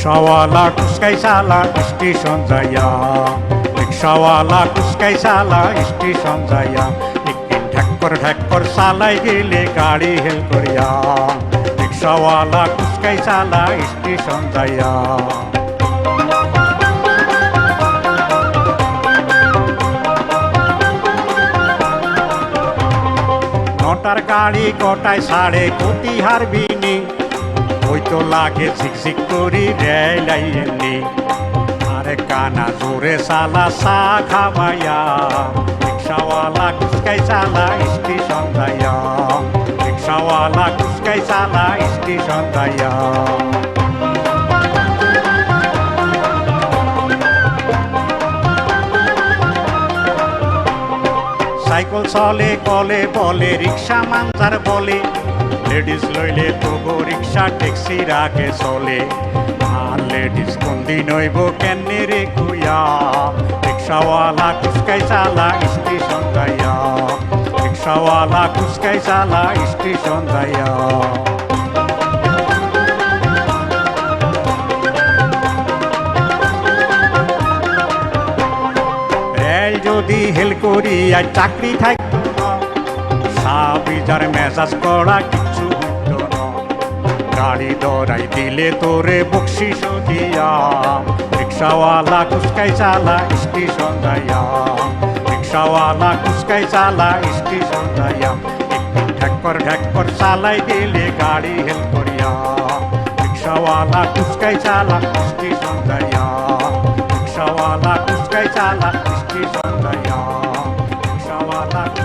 রিক্সাওয়ালা টুসকাই চালা স্টেশন যাইয়া। রিক্সাওয়ালা টুসকাই চালা স্টেশন যাইয়া। একদিন ঢাক্কর ঢাক্কর চালাই গেলে গাড়ি হেল করিয়া। রিক্সাওয়ালা টুসকাই চালা স্টেশন যাইয়া। নটার গাড়ি কটায় সাড়ে কোটি হারবিনি। ওই তো লাগে ঝিকঝিক করি রেল আইনি আরে কানা জোরে সালা সা খাবাইয়া রিক্সাওয়ালা কুচকাই চালা, স্টেশন যাইয়া। রিক্সাওয়ালা কুচকাই চালা, স্টেশন যাইয়া। সাইকেল চলে, কলে বলে, রিক্সা মানজার বলে। লেডিস লইলে তবু রিক্সা ট্যাক্সির আগে চলে। আর লেডিস কোনদি নইব কেনে রে কুইয়া রিক্সাওয়ালা কুচকাই চালা স্টেশন যাইয়া রিক্সাওয়ালা কুচকাই চালা স্টেশন যাইয়া যদি হেল করি আর চাকরি থাকতো না সাবিজার করা গাড়ি দৌড়াই দিলে তোরে বকশিস দিয়া রিক্সাওয়ালা কুচকাই চালা স্টেশন যাইয়া রিক্সাওয়ালা কুচকাই চালা স্টেশন যাইয়া একদিন ঢাক্কর ঢাক্কর চালাই দিলে গাড়ি হেল করিয়া রিক্সাওয়ালা কুচকাই চালা স্টেশন যাইয়া রিক্সাওয়ালা কুচকাই চালা স্টেশন যাইয়া রিক্সাওয়ালা কুচকাই